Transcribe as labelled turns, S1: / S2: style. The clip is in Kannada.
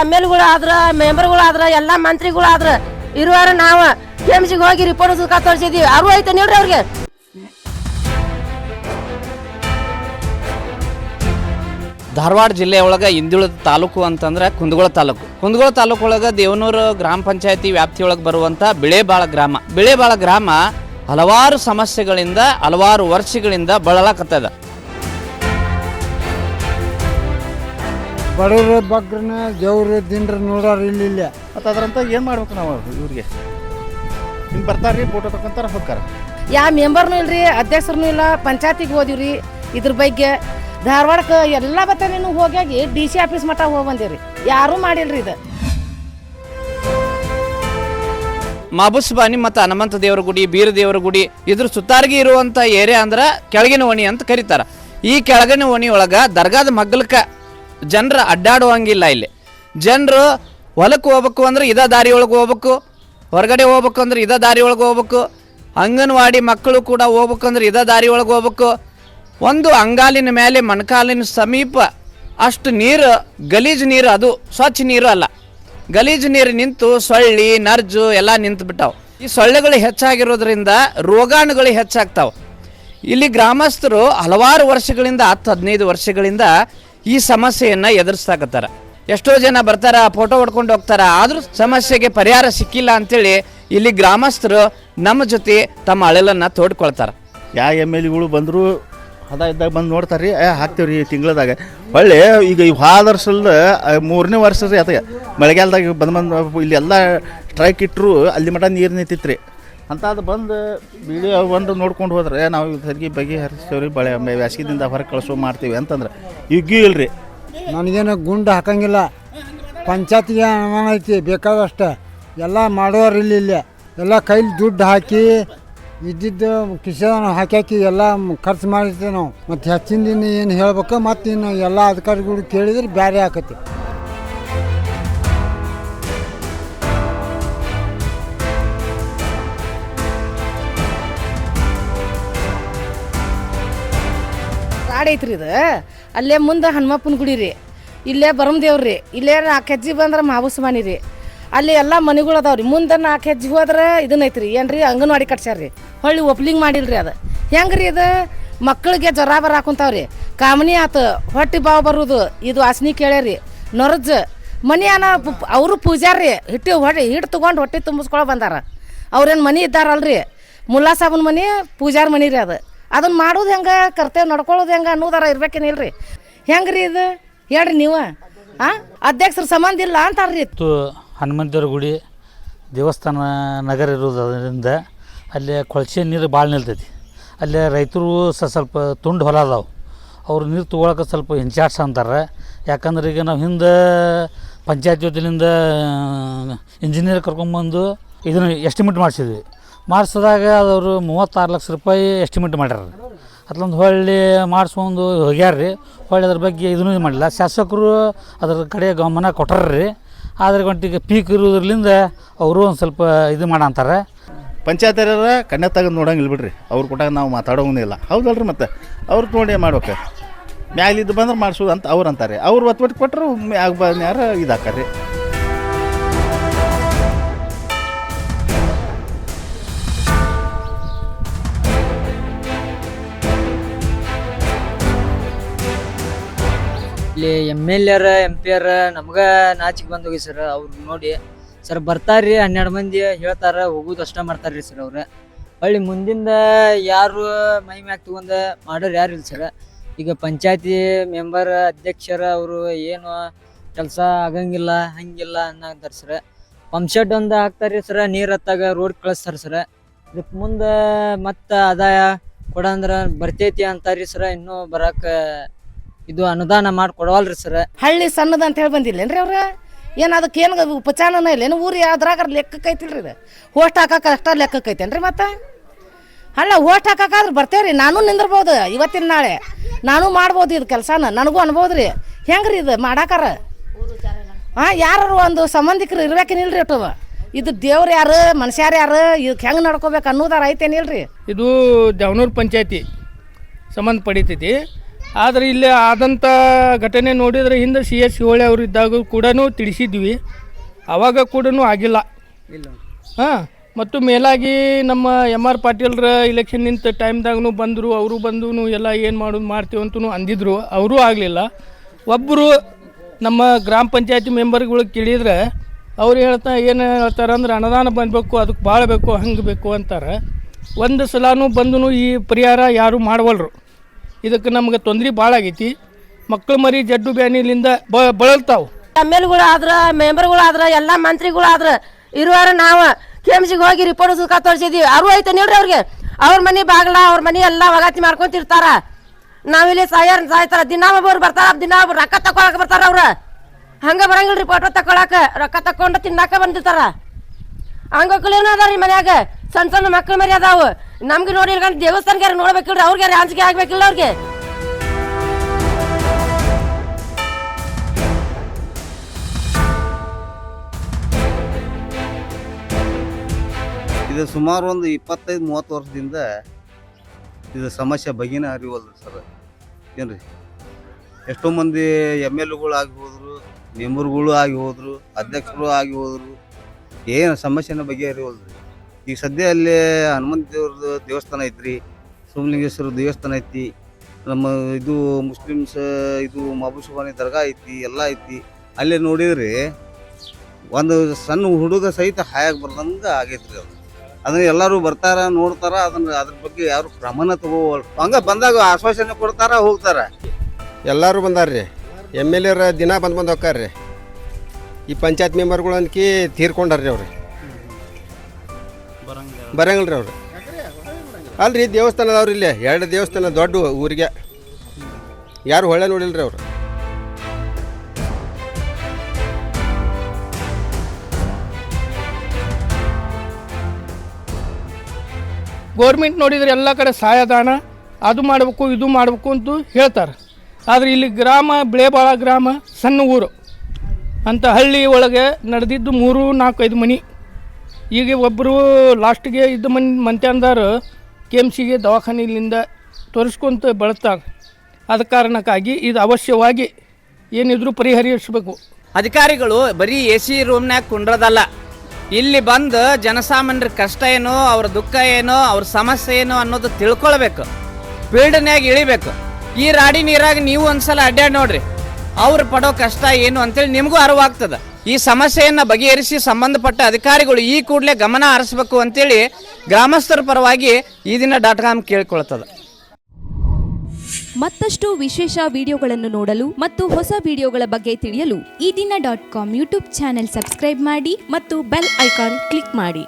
S1: ಎಂ ಎಲ್ ಆದ್ರ ಆದ್ರ ಎಲ್ಲಾ ಮಂತ್ರಿಗಳು ಆದ್ರ ಇರುವಾರ ನಾವ ಕೆಮ್ಸಿಗೆ ಹೋಗಿ ರಿಪೋರ್ಟ್ ಸುಖ ತೋರಿಸಿದೀವಿ. ಅರು ಐತೆ ನೋಡ್ರಿ ಅವ್ರಿಗೆ.
S2: ಧಾರವಾಡ ಜಿಲ್ಲೆ ಒಳಗೆ ಹಿಂದುಳಿದ ತಾಲೂಕು ಅಂತಂದ್ರೆ ಕುಂದಗೋಳ ತಾಲೂಕು. ಕುಂದಗೋಳ ತಾಲೂಕು ಒಳಗೆ ದೇವನೂರು ಗ್ರಾಮ ಪಂಚಾಯತಿ ವ್ಯಾಪ್ತಿಯೊಳಗೆ ಬರುವಂಥ ಬಿಳೆಬಾಳ ಗ್ರಾಮ. ಬಿಳೆಬಾಳ ಗ್ರಾಮ ಹಲವಾರು ಸಮಸ್ಯೆಗಳಿಂದ, ಹಲವಾರು ವರ್ಷಗಳಿಂದ ಬಳಲಕತ್ತದ.
S3: ಬಡವ್ರ ಬಗ್ಗ್ರನ್ನ ದೇವ್ರ ದಿನ್ರ ನೋಡೋರು ಇಲ್ಲಿಲ್ಲ
S4: ಮತ್ತು ಅದರಂತ ಏನು ಮಾಡ್ಬೇಕು ನಾವು ಇವ್ರಿಗೆ? ಹಿಂಗೆ ಬರ್ತಾರ್ರಿ ಫೋಟೋ ತಗೊಂತಾರ ಹೋಗ್ತಾರ.
S1: ಯಾ ಮೆಂಬರ್ನು ಇಲ್ರಿ ಅಧ್ಯಕ್ಷರ್ನು ಇಲ್ಲ ಪಂಚಾಯತಿಗೆ ಹೋದಿವ್ರಿ ಇದ್ರ ಬಗ್ಗೆ. ಧಾರವಾಡಕ್ಕೆ ಎಲ್ಲ ಬತ್ತಾನೇನು ಹೋಗಿ ಡಿ ಸಿ ಆಫೀಸ್ ಮಟ್ಟ ಹೋಗಿ ಬಂದಿವ್ರಿ ಯಾರೂ ಮಾಡಿಲ್ರಿ ಇದು.
S2: ಮಾಬುಸ್ಬಾನಿ ಮತ್ತು ಹನುಮಂತ ದೇವರ ಗುಡಿ ಬೀರ ದೇವರ ಗುಡಿ ಇದ್ರ ಸುತ್ತಾರಿಗೆ ಇರುವಂಥ ಏರಿಯಾ ಅಂದ್ರೆ ಕೆಳಗಿನ ಓಣಿ ಅಂತ ಕರೀತಾರೆ. ಈ ಕೆಳಗಿನ ಓಣಿ ಒಳಗೆ ದರ್ಗಾದ ಮಗ್ಲಕ್ಕ ಜನರು ಅಡ್ಡಾಡುವಂಗಿಲ್ಲ ಇಲ್ಲಿ. ಜನರು ಹೊಲಕ್ಕೆ ಹೋಗ್ಬೇಕು ಅಂದ್ರೆ ಇದೇ ದಾರಿ ಒಳಗೆ ಹೋಗ್ಬೇಕು, ಹೊರಗಡೆ ಹೋಗ್ಬೇಕು ಅಂದ್ರೆ ಇದ ದಾರಿ ಒಳಗೆ ಹೋಗ್ಬೇಕು, ಅಂಗನವಾಡಿ ಮಕ್ಕಳು ಕೂಡ ಹೋಗ್ಬೇಕು ಅಂದ್ರೆ ಇದ ದಾರಿ ಒಳಗೆ ಹೋಗ್ಬೇಕು. ಒಂದು ಅಂಗಾಲಿನ ಮೇಲೆ ಮೊಣಕಾಲಿನ ಸಮೀಪ ಅಷ್ಟು ನೀರು, ಗಲೀಜು ನೀರು ಅದು ಸ್ವಚ್ಛ ನೀರು ಅಲ್ಲ. ಗಲೀಜು ನೀರು ನಿಂತು ಸೊಳ್ಳಿ, ನರ್ಜು ಎಲ್ಲ ನಿಂತು ಬಿಟ್ಟಾವು. ಈ ಸೊಳ್ಳೆಗಳು ಹೆಚ್ಚಾಗಿರೋದ್ರಿಂದ ರೋಗಾಣುಗಳು ಹೆಚ್ಚಾಗ್ತಾವೆ. ಇಲ್ಲಿ ಗ್ರಾಮಸ್ಥರು ಹಲವಾರು ವರ್ಷಗಳಿಂದ, ಹತ್ತು ಹದಿನೈದು ವರ್ಷಗಳಿಂದ ಈ ಸಮಸ್ಯೆಯನ್ನು ಎದುರಿಸ್ತಾಕತ್ತಾರ. ಎಷ್ಟೋ ಜನ ಬರ್ತಾರ ಫೋಟೋ ಹೊಡ್ಕೊಂಡು ಹೋಗ್ತಾರ, ಆದರೂ ಸಮಸ್ಯೆಗೆ ಪರಿಹಾರ ಸಿಕ್ಕಿಲ್ಲ ಅಂತೇಳಿ ಇಲ್ಲಿ ಗ್ರಾಮಸ್ಥರು ನಮ್ಮ ಜೊತೆ ತಮ್ಮ ಅಳಲನ್ನು ತೋಡ್ಕೊಳ್ತಾರೆ.
S4: ಯಾವ ಎಂ ಎಲ್ ಎಗಳು ಬಂದರೂ ಅದ ಇದ್ದಾಗ ಬಂದು ನೋಡ್ತಾರೆ ರೀ ಹಾಕ್ತೀವಿ ರೀ ತಿಂಗಳದಾಗ. ಹೊಳ್ಳಿ ಈಗ ಈ ಹೋದ ವರ್ಷದ ಮೂರನೇ ವರ್ಷ ರೀ ಅದಾಗ ಮಳೆಗಾಲದಾಗ ಬಂದು ಬಂದು, ಇಲ್ಲಿ ಎಲ್ಲ ಸ್ಟ್ರೈಕ್ ಇಟ್ಟರು ಅಲ್ಲಿ ಮಟ್ಟ ನೀರು ನಿಂತಿತ್ತು ರೀ ಅಂತ ಅದು ಬಂದು ವಿಡಿಯೋ ಬಂದು ನೋಡ್ಕೊಂಡು ಹೋದ್ರೆ ನಾವು ನಾವು ಸರಿಗೆ ಬಗೆಹರಿಸ್ತೇವ್ರಿ ಬಳೆ ಬ್ಯಾಸಿಗೆದಿಂದ ಹೊರಗೆ ಕಳಿಸೋ ಮಾಡ್ತೀವಿ ಅಂತಂದ್ರೆ ಈಗೂ ಇಲ್ರಿ.
S3: ನನಗೇನು ಗುಂಡು ಹಾಕಂಗಿಲ್ಲ. ಪಂಚಾಯತಿಗೆ ಅನುಮಾನ ಐತಿ, ಬೇಕಾದಷ್ಟು. ಎಲ್ಲ ಮಾಡೋರು ಇಲ್ಲಿ, ಇಲ್ಲೇ. ಎಲ್ಲ ಕೈಲಿ ದುಡ್ಡು ಹಾಕಿ, ಇದ್ದಿದ್ದು ಕಿಸಾನ ಹಾಕಿ ಹಾಕಿ ಎಲ್ಲ ಖರ್ಚು ಮಾಡಿರ್ತೀವಿ ನಾವು. ಮತ್ತು ಹೆಚ್ಚಿನ ದಿನ ಏನು ಹೇಳ್ಬೇಕು ಮತ್ತು ಇನ್ನು ಎಲ್ಲ ಅಧಿಕಾರಿಗಳು ಕೇಳಿದ್ರೆ ಬೇರೆ ಆಕತಿ.
S1: ಕಾಡ್ ಐತ್ರಿ ಇದು. ಅಲ್ಲೇ ಮುಂದೆ ಹನುಮಪ್ಪನ ಗುಡಿ ರೀ. ಇಲ್ಲೇ ಬರಮ್ ದೇವ್ರಿ ಇಲ್ಲೇ ನಾಲ್ಕು ಹೆಜ್ಜೆ ಬಂದ್ರೆ ಮಾಬೂಸ್ ಮನಿ ರೀ. ಅಲ್ಲಿ ಎಲ್ಲ ಮನೆಗಳು ಅದಾವ್ರಿ ಮುಂದೆ ನಾಲ್ಕು ಹೆಜ್ಜೆ ಹೋದ್ರೆ ಇದನ್ನೈತೆ ರೀ ಏನು ರೀ ಅಂಗನವಾಡಿ ಕಟ್ಸ್ಯಾರ ರೀ. ಹೊಳ್ಳಿ ಒಪ್ಲಿಂಗ್ ಮಾಡಿಲ್ರಿ ಅದು. ಹೆಂಗ್ರಿ ಇದು? ಮಕ್ಕಳಿಗೆ ಜ್ವರ ಬರಾಕುಂತಾವ್ರಿ ಕಾಮನಿ ಆತು. ಹೊಟ್ಟಿ ಬಾವು ಬರುದು. ಇದು ವಾಸನೆ ಕೇಳ್ಯಾರಿ ನೊರಜ್ ಮನಿ ಅನ ಅವರು ಪೂಜಾರಿ ಹಿಟ್ಟು ಹೊಟ್ಟೆ ಹಿಟ್ಟು ತೊಗೊಂಡು ಹೊಟ್ಟೆ ತುಂಬಿಸ್ಕೊಳ ಬಂದಾರ. ಅವ್ರೇನು ಮನಿ ಇದ್ದಾರಲ್ರಿ. ಮುಲ್ಲಾ ಸಾಬನ್ ಮನಿ ಪೂಜಾರ ಮನಿ ರೀ ಅದು. ಅದನ್ನ ಮಾಡೋದು ಹೆಂಗೆ ಕರ್ತೇವೆ ನಡ್ಕೊಳ್ಳೋದು ಹೆಂಗೆ ಅನ್ನೋದಾರ ಇರ್ಬೇಕೇನಿಲ್ರಿ. ಹೆಂಗ್ರಿ ಇದು? ಹೇಳ್ರಿ ನೀವು. ಆ? ಅಧ್ಯಕ್ಷರ ಸಂಬಂಧ ಇಲ್ಲ ಅಂತಾರ್ರಿ.
S5: ಇತ್ತು ಹನುಮಂತೇವ್ರ ಗುಡಿ ದೇವಸ್ಥಾನ ನಗರ ಇರೋದ್ರಿಂದ ಅಲ್ಲಿ ಕೊಳಚೆ ನೀರು ಭಾಳ ನಿಲ್ತೈತಿ. ಅಲ್ಲಿ ರೈತರು ಸ ಸ್ವಲ್ಪ ತುಂಡು ಹೊಲ ಅದಾವೆ. ಅವ್ರು ನೀರು ತೊಗೊಳಕ್ಕೆ ಸ್ವಲ್ಪ ಹಿಂಚಾಡ್ಸ ಅಂತಾರೆ. ಯಾಕಂದ್ರೆ ಈಗ ನಾವು ಹಿಂದೆ ಪಂಚಾಯತ್ ಜೊತೆಲಿಂದ ಇಂಜಿನಿಯರ್ ಕರ್ಕೊಂಬಂದು ಇದನ್ನು ಎಸ್ಟಿಮೇಟ್ ಮಾಡಿಸಿದ್ವಿ. ಮಾಡಿಸಿದಾಗ ಅವರು ಮೂವತ್ತಾರು ಲಕ್ಷ ರೂಪಾಯಿ ಎಸ್ಟಿಮೇಟ್ ಮಾಡ್ಯಾರ ಅದ್ಲೊಂದು ಹೊಳ್ಳಿ ಮಾಡಿಸ್ಕೊಂಡು ಹೋಗ್ಯಾರ ರೀ ಹೊಳ್ಳಿ ಅದ್ರ ಬಗ್ಗೆ ಇದನ್ನು ಇದು ಮಾಡಿಲ್ಲ. ಶಾಸಕರು ಅದ್ರ ಕಡೆ ಗಮನ ಕೊಟ್ಟಾರ್ರಿ. ಆದ್ರೆ ಗಂಟಿಗೆ ಪೀಕ್ ಇರೋದ್ರಿಂದ ಅವರು ಒಂದು ಸ್ವಲ್ಪ ಇದು ಮಾಡಂತಾರೆ.
S4: ಪಂಚಾಯತಿಯರ ಕಣ್ಣೆ ತಗೊಂಡು ನೋಡೋಂಗಿಲ್ಲ ಬಿಡ್ರಿ. ಅವ್ರು ಕೊಟ್ಟಾಗ ನಾವು ಮಾತಾಡೋಂಗಿಲ್ಲ ಹೌದಲ್ರಿ ಮತ್ತೆ? ಅವ್ರು ನೋಡಿ ಮಾಡ್ಬೇಕು. ಮ್ಯಾಲಿದ್ದು ಬಂದ್ರೆ ಮಾಡಿಸೋದು ಅಂತ ಅವ್ರು ಅಂತಾರೆ. ಅವ್ರು ಒತ್ತು ಒಟ್ಟು ಕೊಟ್ಟರು ಮ್ಯಾಗ ಬಂದ್ಯಾರ ಇದಾಕಾರ್ರಿ
S6: ಇಲ್ಲಿ ಎಂ ಎಲ್ ಎರ, ಎಂ ಪಿ ಆರ್ ನಮ್ಗೆ ನಾಚಿಕೆ ಬಂದ್ ಹೋಗಿ ಸರ್ ಅವ್ರು ನೋಡಿ. ಸರ್ ಬರ್ತಾರ್ರಿ, ಹನ್ನೆರಡು ಮಂದಿ ಹೇಳ್ತಾರ, ಹೋಗುದು ಅಷ್ಟ ಮಾಡ್ತಾರ್ರಿ ಸರ್ ಅವ್ರ. ಹೊಳ್ಳಿ ಮುಂದಿಂದ ಯಾರು ಮೈ ಮ್ಯಾಗ ತಗೊಂಡ ಮಾಡೋರು ಯಾರು ಇಲ್ಲ ಸರ್ ಈಗ ಪಂಚಾಯತಿ ಮೆಂಬರ್, ಅಧ್ಯಕ್ಷರ ಅವರು ಏನು ಕೆಲಸ ಆಗಂಗಿಲ್ಲ, ಹಂಗಿಲ್ಲ ಅನ್ನೋದಾರ ಸರ್ ಪಂಪ್ ಶೆಡ್ ಒಂದು ಹಾಕ್ತಾರ್ರಿ ಸರ್ ನೀರು ಹತ್ತಾಗ ರೋಡ್ ಕಳಿಸ್ತಾರೆ ಸರ್ ಇದಕ್ಕೆ ಮುಂದೆ ಮತ್ತೆ ಆದಾಯ ಕೊಡಂದ್ರ ಬರ್ತೈತಿ ಅಂತಾರ್ರಿ ಸರ್ ಇನ್ನೂ ಬರಾಕ ಇದು ಅನುದಾನ ಮಾಡಿ ಕೊಡವಲ್ರಿ ಸರ್.
S1: ಹಳ್ಳಿ ಸಣ್ಣದ ಅಂತ ಹೇಳಿ ಬಂದಿಲ್ಲೇನ್ರಿ ಅವ್ರ? ಏನು ಅದಕ್ಕೆ ಏನು ಉಪಚಾರನ ಇಲ್ಲೇನು ಊರು ಯಾವ್ದ್ರಾಗ ಲೆಕ್ಕಕ್ಕೆ ಐತಿಲ್ರಿ ಇದು? ಹೋಸ್ಟ್ ಹಾಕಕ್ಕೆ ಅಷ್ಟ ಲೆಕ್ಕಕ್ಕೆ ಐತೇನ್ರಿ ಮತ್ತೆ? ಅಲ್ಲ ಹೋಸ್ಟ್ ಹಾಕಕ್ಕಾದ್ರೆ ಬರ್ತೇವ್ರಿ. ನಾನು ನಿಂದಿರ್ಬೋದು ಇವತ್ತಿನ ನಾಳೆ. ನಾನು ಮಾಡ್ಬೋದು ಇದು ಕೆಲಸನ. ನನಗೂ ಅನ್ಬೋದು ರೀ ಹೆಂಗ್ರಿ ಇದು ಮಾಡಾಕಾರ? ಹಾಂ ಯಾರು ಒಂದು ಸಂಬಂಧಿಕರು ಇರ್ಬೇಕೇನಿಲ್ರಿ ಒಟ್ಟು. ಇದು ದೇವ್ರು ಯಾರು ಮನುಷ್ಯಾರು ಯಾರು ಇದಕ್ಕೆ ಹೆಂಗೆ ನಡ್ಕೋಬೇಕು ಅನ್ನೋದಾರ ಐತೇನಿಲ್ರಿ
S7: ಇದು ದೇವನೂರು ಪಂಚಾಯತಿ ಸಂಬಂಧ ಪಡಿತೈತಿ. ಆದರೆ ಇಲ್ಲಿ ಆದಂಥ ಘಟನೆ ನೋಡಿದರೆ ಹಿಂದೆ ಸಿ ಎಸ್ ಶಿವಳ್ಳಿ ಅವರು ಇದ್ದಾಗ ಕೂಡ ತಿಳಿಸಿದ್ವಿ. ಆವಾಗ ಕೂಡ ಆಗಿಲ್ಲ. ಇಲ್ಲ. ಹಾಂ ಮತ್ತು ಮೇಲಾಗಿ ನಮ್ಮ ಎಂ ಆರ್ ಪಾಟೀಲ್ರ ಇಲೆಕ್ಷನ್ ನಿಂತ ಟೈಮ್ದಾಗೂ ಬಂದರು ಅವರು ಬಂದು ಎಲ್ಲ ಏನು ಮಾಡೋದು ಮಾಡ್ತೀವಿ ಅಂತೂ ಅಂದಿದ್ರು. ಅವರೂ ಆಗಲಿಲ್ಲ. ಒಬ್ಬರು ನಮ್ಮ ಗ್ರಾಮ ಪಂಚಾಯತಿ ಮೆಂಬರ್ಗಳಿಗೆ ಕೇಳಿದ್ರೆ ಅವ್ರು ಹೇಳ್ತಾ ಏನು ಹೇಳ್ತಾರೆ ಅಂದ್ರೆ ಅನುದಾನ ಬಂದಬೇಕು ಅದಕ್ಕೆ ಭಾಳ ಬೇಕು ಹಂಗೆ ಬೇಕು ಅಂತಾರೆ. ಒಂದು ಸಲನೂ ಬಂದು ಈ ಪರಿಹಾರ ಯಾರೂ ಮಾಡವಲ್ರು. ಇದಕ್ಕೆ ನಮ್ಗೆ ತೊಂದರೆ ಭಾಳ ಆಗೈತಿ. ಮಕ್ಕಳು ಮರಿ ಜಡ್ಡು ಬ್ಯಾನಿಲಿಂದ ಬ ಬಳಲ್ತಾವು.
S8: ಎಂ ಎಲ್ಗಳು ಆದ್ರ ಮೆಂಬರ್ಗಳಾದ್ರೆ, ಎಲ್ಲ ಮಂತ್ರಿಗಳು ಆದ್ರ ಇರುವಾರ ನಾವು ಕೆಮ್ಸಿಗೆ ಹೋಗಿ ರಿಪೋರ್ಟ್ ಸುಖ ತೋರಿಸಿದ್ವಿ. ಅರು ಐತೆ ನೋಡ್ರಿ ಅವ್ರಿಗೆ. ಅವ್ರ ಮನೆ ಬಾಗ್ಲ, ಅವ್ರ ಮನೆ ಎಲ್ಲ ವಗಾತಿ ಮಾಡ್ಕೊಂತಿರ್ತಾರ. ನಾವಿಲ್ಲಿ ಸಾಯರ್ ಸಾಯ್ತಾರ. ದಿನ ಒಬ್ಬರು ಬರ್ತಾರ ದಿನ ಒಬ್ರು ರೊಕ್ಕ ತಕೊಳಕ್ ಬರ್ತಾರ ಅವ್ರ. ಹಂಗ ಬರಂಗಿಲ್ರಿ ರಿಪೋರ್ಟ್ ತಕೊಳಕ್ಕೆ ರೊಕ್ಕ ತಕೊಂಡು ತಿನ್ನಾಕ ಬಂದಿರ್ತಾರ. ಹಂಗೋಕ್ಲೇನು ರೀ ಮನ್ಯಾಗ? ಸಣ್ಣ ಸಣ್ಣ ಮಕ್ಳು ಮರಿ ಅದಾವು. ನಮ್ಗೆ ನೋಡಿ ಇಲ್ಕೊಂಡು ದೇವಸ್ಥಾನಕ್ಕೆ ನೋಡ್ಬೇಕಿಲ್ರಿ ಅವ್ರಿಗೆ ಅಂಜಿಕೆ ಆಗ್ಬೇಕಿಲ್ಲ ಅವ್ರಿಗೆ.
S9: ಇದು ಸುಮಾರು ಒಂದು ಇಪ್ಪತ್ತೈದು, ಮೂವತ್ತು ವರ್ಷದಿಂದ ಇದು ಸಮಸ್ಯೆ ಬಗೆನೇ ಅರಿವಲ್ದು ಸರ್. ಏನ್ರಿ? ಎಷ್ಟೋ ಮಂದಿ ಎಂ ಎಲ್ ಎಗಳು ಆಗಿ ಹೋದ್ರು, ಮೆಂಬರ್ಗಳು ಆಗಿ ಹೋದ್ರು, ಅಧ್ಯಕ್ಷರು ಆಗಿ ಹೋದ್ರು, ಏನು ಸಮಸ್ಯೆನ ಬಗೆಹರಿವಲ್ರಿ ಈಗ ಸದ್ಯ ಅಲ್ಲಿ ಹನುಮಂತ ದೇವ್ರದ್ದು ದೇವಸ್ಥಾನ ಐತ್ರಿ ಸೋಮಲಿಂಗೇಶ್ವರ ದೇವಸ್ಥಾನ ಐತಿ, ನಮ್ಮ ಇದು ಮುಸ್ಲಿಮ್ಸ್, ಇದು ಮಬುಸುಬಾನಿ ದರ್ಗಾ ಐತಿ, ಎಲ್ಲ ಐತಿ. ಅಲ್ಲೇ ನೋಡಿದ್ರಿ ಒಂದು ಸಣ್ಣ ಹುಡುಗ ಸಹಿತ ಹಾಯಾಗಿ ಬರ್ದಂಗೆ ಆಗೈತ್ರಿ ಅದು. ಅದನ್ನ ಎಲ್ಲರೂ ಬರ್ತಾರ, ನೋಡ್ತಾರ, ಅದನ್ನ ಅದ್ರ ಬಗ್ಗೆ ಯಾರು ಕ್ರಮನ ತಗೋವಲ್ ಹಂಗ ಬಂದಾಗ ಆಶ್ವಾಸನೆ ಕೊಡ್ತಾರ, ಹೋಗ್ತಾರ.
S10: ಎಲ್ಲರೂ ಬಂದಾರ್ರಿ. ಎಂ ಎಲ್ ಎರ ದಿನ ಬಂದು ಬಂದು ಹೋಗ್ತಾರ್ರಿ ಈ ಪಂಚಾಯತ್ ಮೆಂಬರ್ಗಳು ಅನ್ಕಿ ತೀರ್ಕೊಂಡಾರ್ರಿ ಅವ್ರು. ಬರಂಗಿಲ್ಲ ರೀ ಅವ್ರು. ಅಲ್ರಿ ದೇವಸ್ಥಾನ ಅದಾವ್ರಿ ಇಲ್ಲಿ, ಎರಡು ದೇವಸ್ಥಾನ ದೊಡ್ಡ ಊರಿಗೆ. ಯಾರು ಹೊಳೆ ನೋಡಿಲ್ರಿ ಅವರು.
S7: ಗೋರ್ಮೆಂಟ್ ನೋಡಿದ್ರೆ ಎಲ್ಲ ಕಡೆ ಸಹಾಯದಾನ ಅದು ಮಾಡಬೇಕು, ಇದು ಮಾಡಬೇಕು ಅಂತ ಹೇಳ್ತಾರೆ. ಆದರೆ ಇಲ್ಲಿ ಗ್ರಾಮ ಬಿಳೆಬಾಳ ಗ್ರಾಮ, ಸಣ್ಣ ಊರು. ಅಂತ ಹಳ್ಳಿ ಒಳಗೆ ನಡೆದಿದ್ದು ಮೂರು ನಾಲ್ಕೈದು ಮನೆ. ಈಗ ಒಬ್ಬರು ಲಾಸ್ಟ್ಗೆ ಇದ್ದ ಮನ್ ಮಂತ್ಯಾಂದಾರು ಕೆ ಎಂ ಸಿಗೆ ದವಾಖಾನೆಯಿಂದ ತೋರಿಸ್ಕೊಂತ ಬಳಸ್ತಾರೆ. ಆದ ಕಾರಣಕ್ಕಾಗಿ ಇದು ಅವಶ್ಯವಾಗಿ ಏನಿದ್ರು ಪರಿಹರಿಸಬೇಕು.
S2: ಅಧಿಕಾರಿಗಳು ಬರೀ ಎ ಸಿ ರೂಮ್ನಾಗ ಕುಂಡ್ರದಲ್ಲ. ಇಲ್ಲಿ ಬಂದು ಜನಸಾಮಾನ್ಯರ ಕಷ್ಟ ಏನು, ಅವ್ರ ದುಃಖ ಏನು, ಅವ್ರ ಸಮಸ್ಯೆ ಏನು ಅನ್ನೋದು ತಿಳ್ಕೊಳ್ಬೇಕು. ಫೀಲ್ಡ್ನ್ಯಾಗ ಇಳಿಬೇಕು. ಈ ರಾಡಿ ನೀರಾಗ ನೀವು ಒಂದ್ಸಲ ಅಡ್ಡಾಡಿ ನೋಡ್ರಿ. ಅವ್ರು ಪಡೋ ಕಷ್ಟ ಏನು ಅಂತೇಳಿ ನಿಮಗೂ ಅರಿವಾಗ್ತದ. ಈ ಸಮಸ್ಯೆಯನ್ನು ಬಗೆಹರಿಸಿ ಸಂಬಂಧಪಟ್ಟ ಅಧಿಕಾರಿಗಳು ಈ ಕೂಡಲೇ ಗಮನ ಹರಿಸಬೇಕು ಅಂತೇಳಿ ಗ್ರಾಮಸ್ಥರ ಪರವಾಗಿ ಈ ದಿನ ಡಾಟ್ ಕಾಮ್ ಕೇಳಿಕೊಳ್ತದೆ.
S11: ಮತ್ತಷ್ಟು ವಿಶೇಷ ವಿಡಿಯೋಗಳನ್ನು ನೋಡಲು ಮತ್ತು ಹೊಸ ವಿಡಿಯೋಗಳ ಬಗ್ಗೆ ತಿಳಿಯಲು Ee Dina dot com YouTube channel subscribe ಮಾಡಿ ಮತ್ತು ಬೆಲ್ ಐಕಾನ್ ಕ್ಲಿಕ್ ಮಾಡಿ.